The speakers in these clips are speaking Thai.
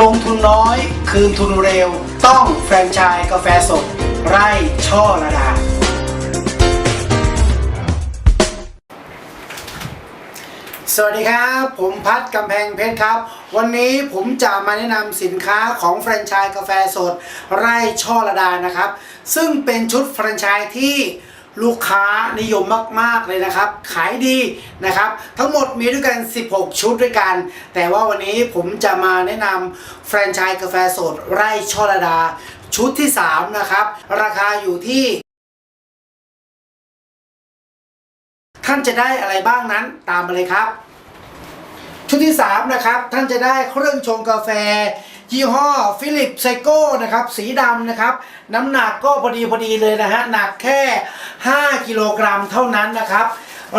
ลงทุนน้อย คืนทุนเร็ว ต้องแฟรนไชส์กาแฟสด ไร่ช่อระดา สวัสดีครับ ผมพัดกำแพงเพชรครับ วันนี้ผมจะมาแนะนำสินค้าของแฟรนไชส์กาแฟสด ไร่ช่อระดานะครับ ซึ่งเป็นชุดแฟรนไชส์ที่ ลูกค้านิยมมาก ๆ เลยนะครับ ขายดีนะครับ ทั้งหมดมีด้วยกัน 16 ชุดด้วยกัน แต่ว่าวันนี้ผมจะมาแนะนำแฟรนไชส์กาแฟสดไร่ช่อระดา ชุดที่ 3 นะครับ ราคาอยู่ที่ ท่านจะได้อะไรบ้างนั้นตามมาเลยครับ ชุดที่ 3 นะครับ ท่านจะได้เครื่องชงกาแฟ ยี่ห้อฟิลิปไซโก้นะครับสีดำนะครับ น้ำหนักก็พอดีพอดีเลยนะฮะหนักแค่ 5 กิโลกรัมเท่านั้นนะครับ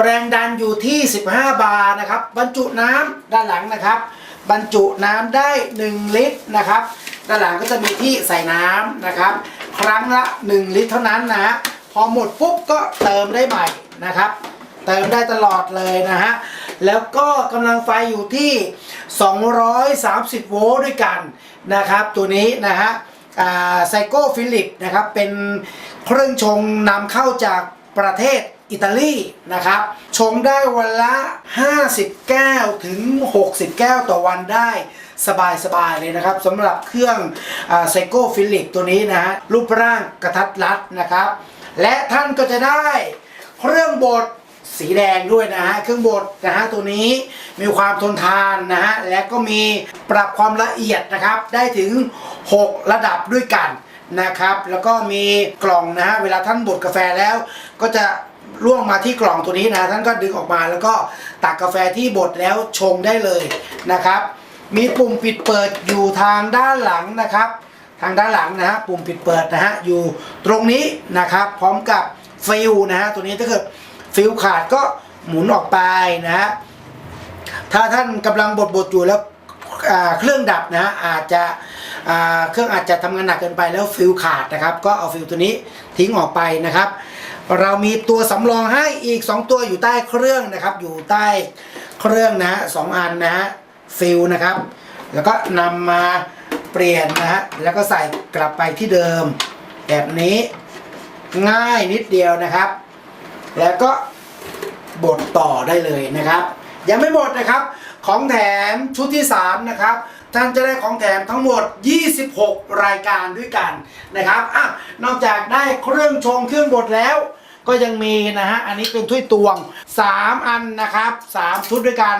แรงดันอยู่ที่ 15 บาร์นะครับ บรรจุน้ำด้านหลังนะครับ บรรจุน้ำได้ 1 ลิตรนะครับ ด้านหลังก็จะมีที่ใส่น้ำนะครับ ครั้งละ 1 ลิตรเท่านั้นนะฮะพอหมดปุ๊บก็เติมได้ใหม่นะครับ เติมได้ตลอดเลยนะฮะ แล้วก็กำลังไฟอยู่ที่ 230 โวลต์ด้วยกันนะครับ ตัวนี้นะฮะไซโก้ฟิลิปนะครับ เป็นเครื่องชงนำเข้าจากประเทศอิตาลีนะครับ ชงได้วันละ 50 แก้วถึง 60 แก้วต่อวันได้สบายๆเลยนะครับสำหรับเครื่องไซโก้ฟิลิปตัวนี้นะฮะรูปร่างกระทัดรัดนะครับ และท่านก็จะได้เครื่องบด สีแดงด้วยนะฮะเครื่องบดนะฮะตัวนี้มีความทนทานนะฮะและก็มีปรับความละเอียดนะครับ ได้ถึง 6 ระดับด้วยกันนะครับ แล้วก็มีกล่องนะฮะเวลาท่านบดกาแฟแล้ว ก็จะล่วงมาที่กล่องตัวนี้นะท่านก็ดึงออกมาแล้วก็ตักกาแฟที่บดแล้วชงได้เลยนะครับ มีปุ่มปิดเปิดอยู่ทางด้านหลังนะครับ ทางด้านหลังนะฮะปุ่มปิดเปิดนะฮะอยู่ตรงนี้นะครับ พร้อมกับฟิลนะฮะตัวนี้ถ้าเกิด ฟิลขาดก็หมุนออกไปนะฮะถ้าท่านกำลังบดบดอยู่แล้วเครื่องดับนะอาจจะเครื่องอาจจะทำงานหนักเกินไปแล้วฟิลขาดนะครับ ก็เอาฟิลตัวนี้ทิ้งออกไปนะครับ เรามีตัวสำรองให้อีก 2 ตัวอยู่ใต้เครื่องนะครับ อยู่ใต้เครื่องนะสองอันนะฮะฟิลนะครับ แล้วก็นำมาเปลี่ยนนะฮะแล้วก็ใส่กลับไปที่เดิม แบบนี้ง่ายนิดเดียวนะครับ แล้วก็บดต่อได้เลยนะครับ ยังไม่หมดนะครับ ของแถมชุดที่ 3 นะครับ ท่านจะได้ของแถมทั้งหมด 26 รายการด้วยกันนะครับอะนอกจากได้เครื่องชงเครื่องบดแล้ว ก็ยังมีนะฮะ อันนี้เป็นถ้วยตวง 3 อันนะครับ 3 ชุดด้วยกัน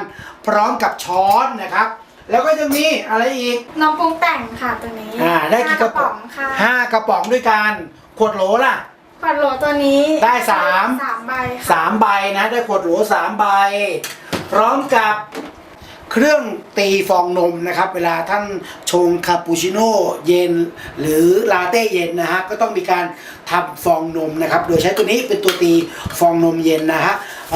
พร้อมกับช้อนนะครับแล้วก็ยังมีอะไรอีกนมปรุงแต่งค่ะตัวนี้อ่าได้กี่กระป๋องห้าค่ะห้ากระป๋องด้วยกัน ขวดโหลล่ะ ขวดโหลตัวนี้ได้สาม สามใบค่ะสามใบนะได้ขวดโหลสามใบ พร้อมกับเครื่องตีฟองนมนะครับ เวลาท่านชงคาปูชิโน่เย็น หรือลาเต้เย็นนะฮะก็ต้องมีการทำฟองนมนะครับ โดยใช้ตัวนี้เป็นตัวตีฟองนมเย็นนะฮะ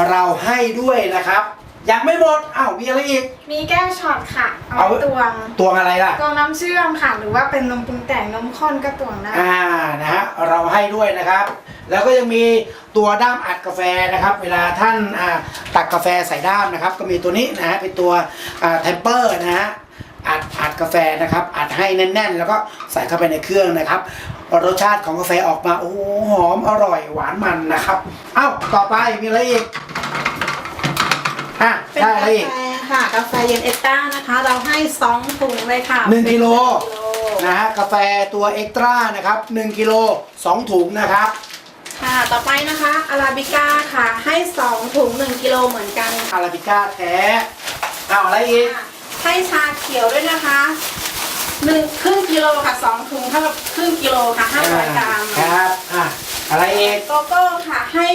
เราให้ด้วยนะครับ ยังไม่หมดอ้าวมีอะไรอีก มีแก้วช็อตค่ะ เอาเอาไว้ตวงตวงอะไรล่ะ ตวงน้ำเชื่อมค่ะ หรือว่าเป็นนมปรุงแต่งนมข้นก็ตวงได้ อ่านะฮะเราให้ด้วยนะครับ แล้วก็ยังมีตัวด้ามอัดกาแฟนะครับ เวลาท่านอ่าตักกาแฟใส่ด้ามนะครับ ก็มีตัวนี้นะฮะเป็นตัวอ่าเทมเปอร์นะฮะอัดอัดกาแฟนะครับอัดให้แน่นๆ แล้วก็ใส่เข้าไปในเครื่องนะครับรสชาติของกาแฟออกมาโอ้โหหอมอร่อยหวานมันนะครับ เอ้าต่อไปมีอะไรอีก อะเป็นได้กาอะไรแฟอีกค่ะกาแฟเย็นเอสต้านะคะ เราให้สองถุงเลยค่ะหนึ่งกิโลกิโลนะฮะกาแฟตัวเอ็กตร้านะครับ1กิโล2ถุงนะครับ ค่ะ ต่อไปนะคะอาราบิก้าค่ะ ให้สองถุงหนึ่งกิโลเหมือนกันอาราบิก้าแท้เอาอะไรอีกค่ะให้ชาเขียวด้วยนะคะหนึ่งครึ่งกิโลค่ะสองถุงเท่ากับครึ่งกิโลค่ะห้าร้อยกรัมครับ อะ อะไรอีก โกโก้ค่ะให้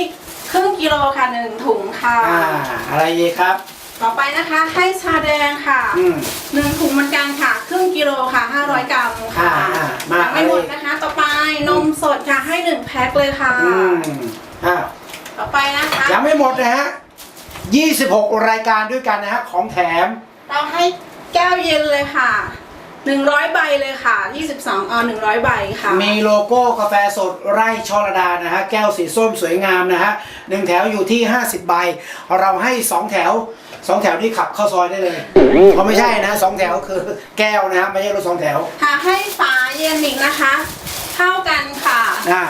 ครึ่งกิโลค่ะหนึ่งถุงค่ะ อ่า อะไรอีกครับ ต่อไปนะคะให้ชาแดงค่ะอืม หนึ่งถุงเหมือนกันค่ะ ครึ่งกิโลค่ะห้าร้อยกรัมค่ะอ่าอ่ามา ยังไม่หมดนะคะ ต่อไปนมสดค่ะให้หนึ่งแพ็คเลยค่ะ อืมอ่าต่อไปนะคะยังไม่หมดนะฮะ26 รายการด้วยกันนะฮะของแถม เราให้แก้วเย็นเลยค่ะ 100 ใบเลยค่ะ 22ออ100 ใบค่ะ มีโลโก้กาแฟสดไร่ชลดานะฮะ แก้วสีส้มสวยงามนะฮะหนึ่งแถวอยู่ที่ 50 ใบ เราให้ 2 แถว 2 แถวที่ขับเข้าซอยได้เลยเขาไม่ใช่นะสองแถวคือแก้วนะฮะไม่ใช่รถสองแถวค่ะให้ฝาเย็นอีกนะคะ เท่ากันค่ะอ่า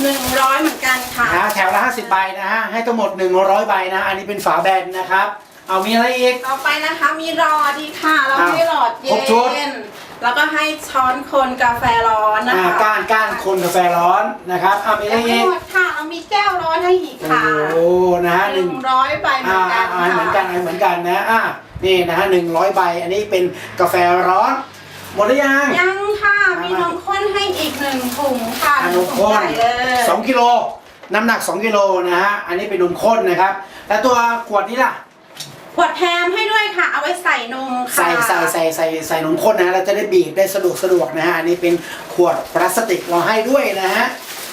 100 เหมือนกันค่ะนะแถวละ 50 ใบนะฮะ ให้ทั้งหมด 100 ใบนะ อันนี้เป็นฝาแบนนะครับ เอามีอะไรอีก ต่อไปนะคะมีหลอดดีกค่ะ เราอ้าวให้หลอดเย็ครบชุด น แล้วก็ให้ช้อนคนกาแฟร้อนนะอ่าคะก้านก้านคนกาแฟร้อนนะครับเอามีอะไรยังไม่อีกหมดค่ะ เรามีแก้วร้อนให้อีกโอ้ค่ะโหนะฮะหหนึ่นึ่งงร้อยใบเหมือ่าอนกันอ่าค่ะเหมือนกันเหมือนกันนะอ่านี่นะฮะหนึ่งร้อยใบอันนี้เป็นกาแฟร้อน หมดหรือยัง ยังค่ะมามีมีนมข้นให้อีกหนึ่งถุงค่ะอะหนนึ่งมถุงข้นใหญ่เลยสองกิโลน้ำหนัก 2 กิโลนะฮะอันนี้เป็นนมข้นนะครับ แล้วตัวขวดนี้ล่ะ ขวดแถมให้ด้วยค่ะ เอาไว้ใส่นมค่ะ ใส่ใส่ใส่ใส่ใส่นมข้นนะฮะเราจะได้บีบได้สะดวกสะดวกนะฮะอันนี้เป็นขวดพลาสติกเราให้ด้วยนะฮะ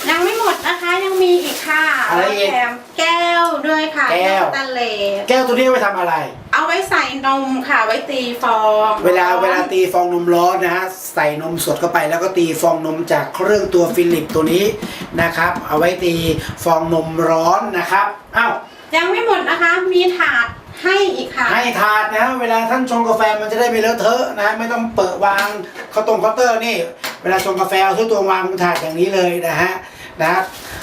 ยังไม่หมดนะคะยังมีอีกค่ะอะไรอีกแถมแก้วด้วยค่ะแก้วสแตนเลสแก้วตัวนี้ไว้ทำอะไร เอาไว้ใส่นมค่ะ ไว้ตีฟองเวลาเวลาตีฟองนมร้อนนะฮะใส่นมสดเข้าไปแล้วก็ตีฟองนมจากเครื่องตัวฟิลิปตัวนี้นะครับ เอาไว้ตีฟองนมร้อนนะครับอ้าว ยังไม่หมดนะคะ มีถาด ให้อีกค่ะ ให้ถาดนะเวลาท่านชงกาแฟมันจะได้ไม่เลอะเทอะนะไม่ต้องเปิดวางข้าวตรงเคาน์เตอร์นี่ เวลาชงกาแฟเอาทุกตัววางบนถาดอย่างนี้เลยนะฮะนะ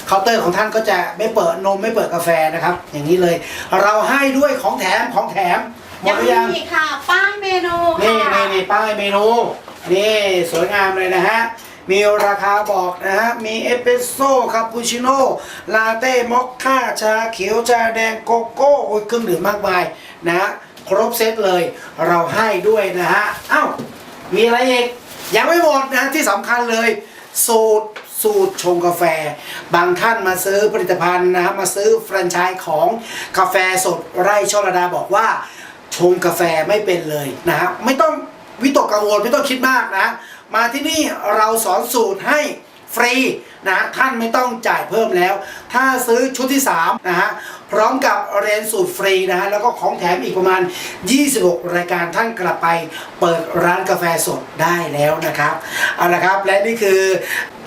เคาน์เตอร์ของท่านก็จะไม่เปิดนมไม่เปิดกาแฟนะครับ อย่างนี้เลย เราให้ด้วยของแถมของแถมหมยัดงหรืมีอยังอีกค่ะ ป้ายเมนูนี่ค่ะ นี่นี่ป้ายเมนูนี่สวยงามเลยนะฮะ มีราคาบอกนะฮะ มีเอสเปรสโซ่คาปูชิโน่ ลาเต้ มอคค่า ชาเขียว ชาแดง โกโก้โอ้ยเครื่องดื่มมากมายนะฮะ ครบเซตเลย เราให้ด้วยนะฮะเอ้ามีอะไรอีก ยังไม่หมดนะะที่สำคัญเลย สูตรสูตรชงกาแฟ บางท่านมาซื้อผลิตภัณฑ์นะฮะมาซื้อแฟรนไชส์ของกาแฟสดไร่ชลดาบอกว่าชงกาแฟไม่เป็นเลยนะฮะไม่ต้องวิตกกังวลไม่ต้องคิดมากนะ มาที่นี่เราสอนสูตรให้ ฟรีนะท่านไม่ต้องจ่ายเพิ่มแล้ว ถ้าซื้อชุดที่3นะฮะพร้อมกับเรียนสูตรฟรีนะฮะแล้วก็ของแถมอีกประมาณ 26 รายการท่านกลับไปเปิดร้านกาแฟสดได้แล้วนะครับเอาละครับและนี่คือ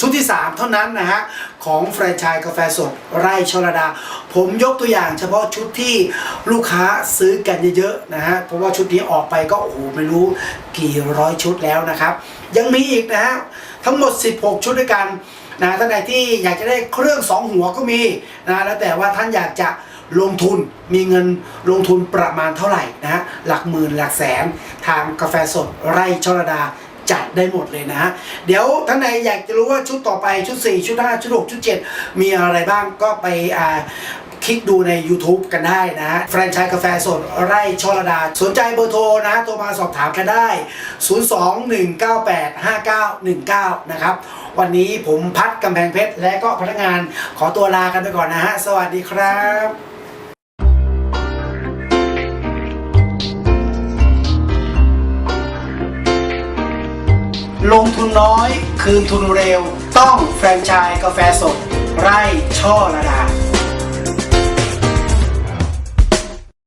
ชุดที่ 3 เท่านั้นนะฮะของแฟรนไชส์กาแฟสดไร่ชลดา ผมยกตัวอย่างเฉพาะชุดที่ลูกค้าซื้อกันเยอะๆนะฮะเพราะว่าชุดนี้ออกไปก็โอ้โหไม่รู้กี่ร้อยชุดแล้วนะครับ ยังมีอีกนะฮะ ทั้งหมด 16 ชุดด้วยกันนะท่านใดที่อยากจะได้เครื่อง 2 หัวก็มีนะแล้วแต่ว่าท่านอยากจะลงทุนมีเงินลงทุนประมาณเท่าไหร่นะฮะหลักหมื่นหลักแสน ทางกาแฟสดไร่ชลดาจัดได้หมดเลยนะฮะเดี๋ยวท่านใดอยากจะรู้ว่าชุดต่อไปชุด 4 ชุด 5 ชุด 6 ชุด 7 มีอะไรบ้างก็ไปอ่า ลิกดูใน YouTube กันได้นะฮะแฟรนไชส์กาแฟสดไร่ชลดา สนใจเบอร์โทรนะฮะโทรมาสอบถามกันได้ 021985919 นะครับ วันนี้ผมพัดกำแพงเพชร และก็พนักงานขอตัวลากันไปก่อนนะฮะ สวัสดีครับลงทุนน้อย คืนทุนเร็ว ต้องแฟรนไชส์กาแฟสด ไร่ช่อระดา